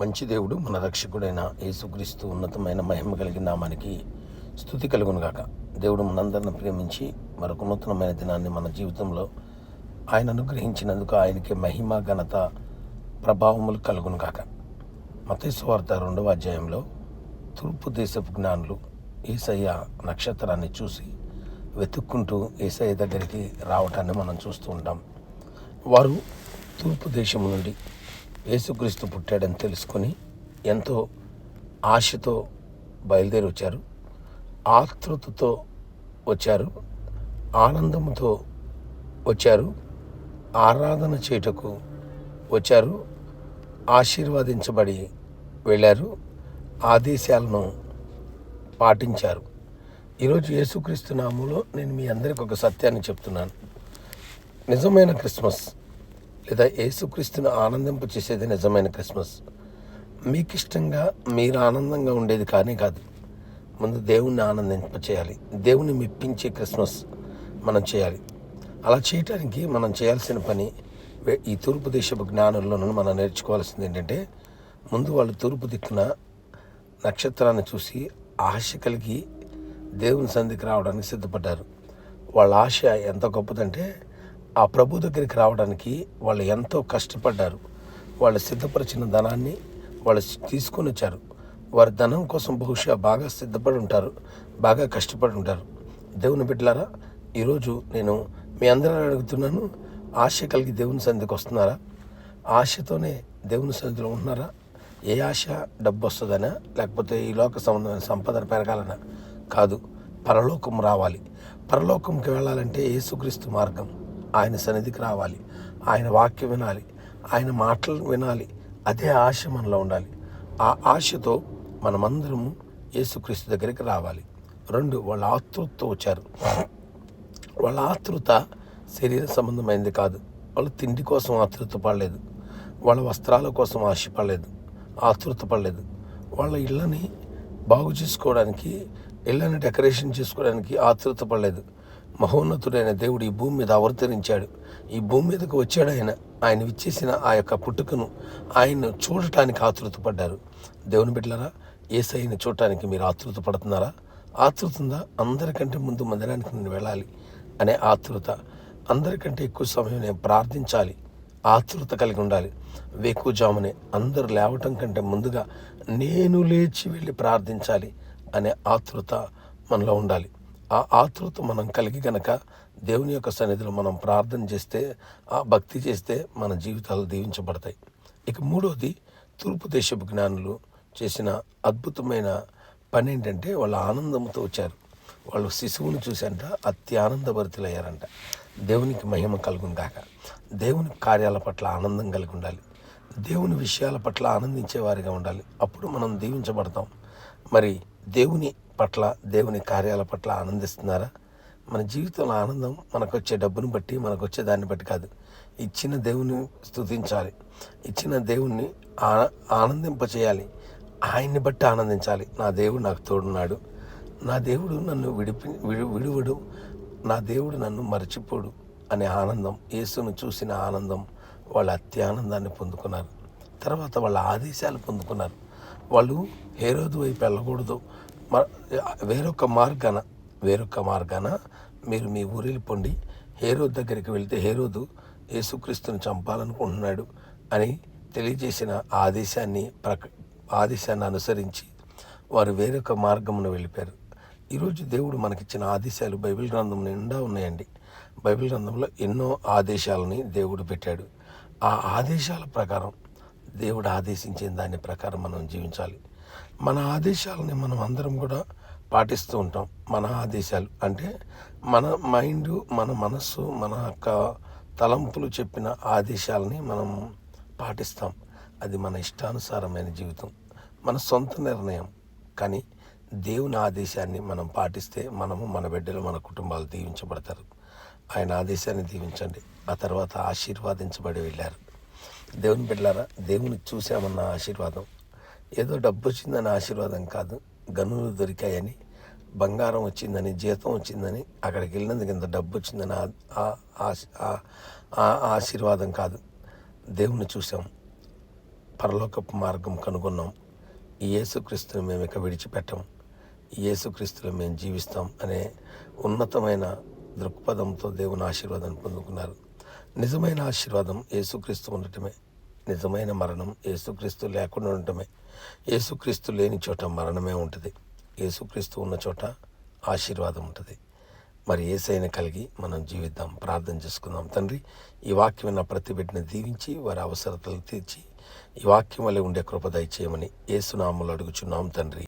మంచి దేవుడు మన రక్షకుడైన యేసుక్రీస్తు ఉన్నతమైన మహిమ కలిగిన నామానికి స్థుతి కలుగునుగాక. దేవుడు మనందరిని ప్రేమించి మరొక నూతనమైన దినాన్ని మన జీవితంలో ఆయన అనుగ్రహించినందుకు ఆయనకి మహిమ ఘనత ప్రభావములు కలుగునుగాక. మతేశ్వార్త రెండవ అధ్యాయంలో తూర్పు దేశపు జ్ఞానులు ఏసయ్య నక్షత్రాన్ని చూసి వెతుక్కుంటూ ఏసయ్య దగ్గరికి రావటాన్ని మనం చూస్తూ ఉంటాం. వారు తూర్పు దేశం నుండి యేసుక్రీస్తు పుట్టాడని తెలుసుకొని ఎంతో ఆశతో బయలుదేరి వచ్చారు. ఆతృతతో వచ్చారు. ఆనందంతో వచ్చారు. ఆరాధన చేయుటకు వచ్చారు. ఆశీర్వదించబడి వెళ్ళారు. ఆదేశాలను పాటించారు. ఈరోజు యేసుక్రీస్తు నామంలో నేను మీ అందరికి ఒక సత్యాన్ని చెప్తున్నాను. నిజమైన క్రిస్మస్ లేదా యేసుక్రీస్తును ఆనందింపచేసేది నిజమైన క్రిస్మస్. మీకు ఇష్టంగా మీరు ఆనందంగా ఉండేది కానీ కాదు. ముందు దేవుణ్ణి ఆనందింపచేయాలి దేవుని మెప్పించే క్రిస్మస్ మనం చేయాలి. అలా చేయటానికి మనం చేయాల్సిన పని ఈ తూర్పు దేశపు జ్ఞానులను మనం నేర్చుకోవాల్సింది ఏంటంటే ముందు వాళ్ళు తూర్పు దిక్కున నక్షత్రాన్ని చూసి ఆశ కలిగి దేవుని సంధికి రావడానికి సిద్ధపడ్డారు. వాళ్ళ ఆశ ఎంత గొప్పదంటే ఆ ప్రభు దగ్గరికి రావడానికి వాళ్ళు ఎంతో కష్టపడ్డారు. వాళ్ళు సిద్ధపరిచిన ధనాన్ని వాళ్ళు తీసుకొని వచ్చారు. వారి ధనం కోసం బహుశా బాగా సిద్ధపడి ఉంటారు బాగా కష్టపడి ఉంటారు. దేవుని బిడ్డలారా ఈరోజు నేను మీ అందరూ అడుగుతున్నాను ఆశ కలిగి దేవుని సన్నిధికి వస్తున్నారా? ఆశతోనే దేవుని సన్నిధిలో ఉంటున్నారా? ఏ ఆశ? డబ్బు వస్తుందనా? లేకపోతే ఈ లోక సంపదన పెరగాలనా? కాదు పరలోకం రావాలి. పరలోకంకి వెళ్ళాలంటే యేసుక్రీస్తు మార్గం. ఆయన సన్నిధికి రావాలి. ఆయన వాక్యం వినాలి. ఆయన మాటలు వినాలి. అదే ఆశ మనలో ఉండాలి. ఆ ఆశతో మనమందరము యేసుక్రీస్తు దగ్గరికి రావాలి. రెండు వాళ్ళ ఆతృతతో వచ్చారు. వాళ్ళ ఆతృత శరీర సంబంధమైనది కాదు. వాళ్ళు తిండి కోసం ఆతృత పడలేదు. వాళ్ళ వస్త్రాల కోసం ఆశపడలేదు ఆతృత పడలేదు. వాళ్ళ ఇళ్ళని బాగు చేసుకోవడానికి ఇళ్ళని డెకరేషన్ చేసుకోవడానికి ఆతృత పడలేదు. మహోన్నతుడైన దేవుడు ఈ భూమి మీద అవతరించాడు. ఈ భూమి మీదకు వచ్చాడు ఆయన. ఆయన విచ్చేసిన ఆ యొక్క పుట్టుకను ఆయన్ను చూడటానికి ఆతృత పడ్డారు దేవుని బిడ్డలారా ఏసైని చూడటానికి మీరు ఆతృత పడుతున్నారా ఆతృత ఉందా అందరికంటే ముందు మందిరానికి నేను వెళ్ళాలి అనే ఆతృత. అందరికంటే ఎక్కువ సమయం నేను ప్రార్థించాలి. ఆతృత కలిగి ఉండాలి. వేకుజామునే అందరూ లేవటం కంటే ముందుగా నేను లేచి వెళ్ళి ప్రార్థించాలి అనే ఆతృత మనలో ఉండాలి. ఆ ఆతృత మనం కలిగి గనక దేవుని యొక్క సన్నిధిలో మనం ప్రార్థన చేస్తే ఆ భక్తి చేస్తే మన జీవితాలు దీవించబడతాయి. ఇక మూడవది తూర్పు దేశపు జ్ఞానులు చేసిన అద్భుతమైన పని ఏంటంటే వాళ్ళ ఆనందంతో వచ్చారు. వాళ్ళు శిశువుని చూశారంట అతి ఆనందభరితులయ్యారంట. దేవునికి మహిమ కలుగుందాక దేవుని కార్యాల పట్ల ఆనందం కలిగి ఉండాలి. దేవుని విషయాల పట్ల ఆనందించే వారిగా ఉండాలి. అప్పుడు మనం దీవించబడతాం. మరి దేవుని పట్ల దేవుని కార్యాల పట్ల ఆనందిస్తున్నారా? మన జీవితంలో ఆనందం మనకు వచ్చే డబ్బును బట్టి మనకు వచ్చే దాన్ని బట్టి కాదు. ఇచ్చిన దేవుని స్తుతించాలి. ఇచ్చిన దేవుణ్ణి ఆ ఆనందింపచేయాలి. ఆయన్ని బట్టి ఆనందించాలి. నా దేవుడు నాకు తోడున్నాడు. నా దేవుడు నన్ను విడిపి విడు విడువడు. నా దేవుడు నన్ను మరచిపోడు అనే ఆనందం యేసును చూసిన ఆనందం వాళ్ళ అత్యానందాన్ని పొందుకున్నారు. తర్వాత వాళ్ళ ఆదేశాలు పొందుకున్నారు. వాళ్ళు హేరోదు వైపు వెళ్ళకూడదు. వేరొక మార్గాన వేరొక మార్గాన మీరు మీ ఊరిలో పొండి హేరోద్ దగ్గరికి వెళ్తే హేరోదు యేసుక్రీస్తుని చంపాలనుకుంటున్నాడు అని తెలియజేసిన ఆదేశాన్ని ప్రక ఆదేశాన్ని అనుసరించి వారు వేరొక మార్గమును వెళ్ళిపోయారు. ఈరోజు దేవుడు మనకిచ్చిన ఆదేశాలు బైబిల్ గ్రంథం నిండా ఉన్నాయండి. బైబిల్ గ్రంథంలో ఎన్నో ఆదేశాలని దేవుడు పెట్టాడు. ఆ ఆదేశాల ప్రకారం దేవుడు ఆదేశించిన దాని ప్రకారం మనం జీవించాలి. మన ఆదేశాలని మనం అందరం కూడా పాటిస్తూ ఉంటాం. మన ఆదేశాలు అంటే మన మైండ్ మన మనస్సు మన యొక్క తలంపులు చెప్పిన ఆదేశాలని మనం పాటిస్తాం. అది మన ఇష్టానుసారమైన జీవితం మన సొంత నిర్ణయం. కానీ దేవుని ఆదేశాన్ని మనం పాటిస్తే మనము మన బిడ్డలు మన కుటుంబాలు దీవించబడతారు. ఆయన ఆదేశాన్ని దీవించండి. ఆ తర్వాత ఆశీర్వాదించబడి వెళ్ళారు. దేవుని బిడ్డలారా దేవుని చూసామన్న ఆశీర్వాదం. ఏదో డబ్బు వచ్చిందని ఆశీర్వాదం కాదు. గనులు దొరికాయని బంగారం వచ్చిందని జీతం వచ్చిందని అక్కడికి వెళ్ళినందుకు ఇంత డబ్బు వచ్చిందని ఆ- ఆ- ఆశీర్వాదం కాదు. దేవుని చూసాం పరలోకపు మార్గం కనుగొన్నాం. ఈ యేసుక్రీస్తుని మేము ఇక విడిచిపెట్టాం. ఈ మేము జీవిస్తాం అనే ఉన్నతమైన దృక్పథంతో దేవుని ఆశీర్వాదాన్ని పొందుకున్నారు. నిజమైన ఆశీర్వాదం యేసుక్రీస్తు ఉండటమే. నిజమైన మరణం యేసుక్రీస్తు లేకుండా ఉండటమే. యేసుక్రీస్తు లేని చోట మరణమే ఉంటుంది. యేసుక్రీస్తు ఉన్న చోట ఆశీర్వాదం ఉంటుంది. మరి ఏసైన కలిగి మనం జీవిద్దాం ప్రార్థన చేసుకుందాం. తండ్రి ఈ వాక్యం నా ప్రతి బిడ్డని దీవించి వారి అవసరతలు తీర్చి ఈ వాక్యం వల్ల ఉండే కృప దయచేయమని ఏసునామలు అడుగుచున్నాం తండ్రి.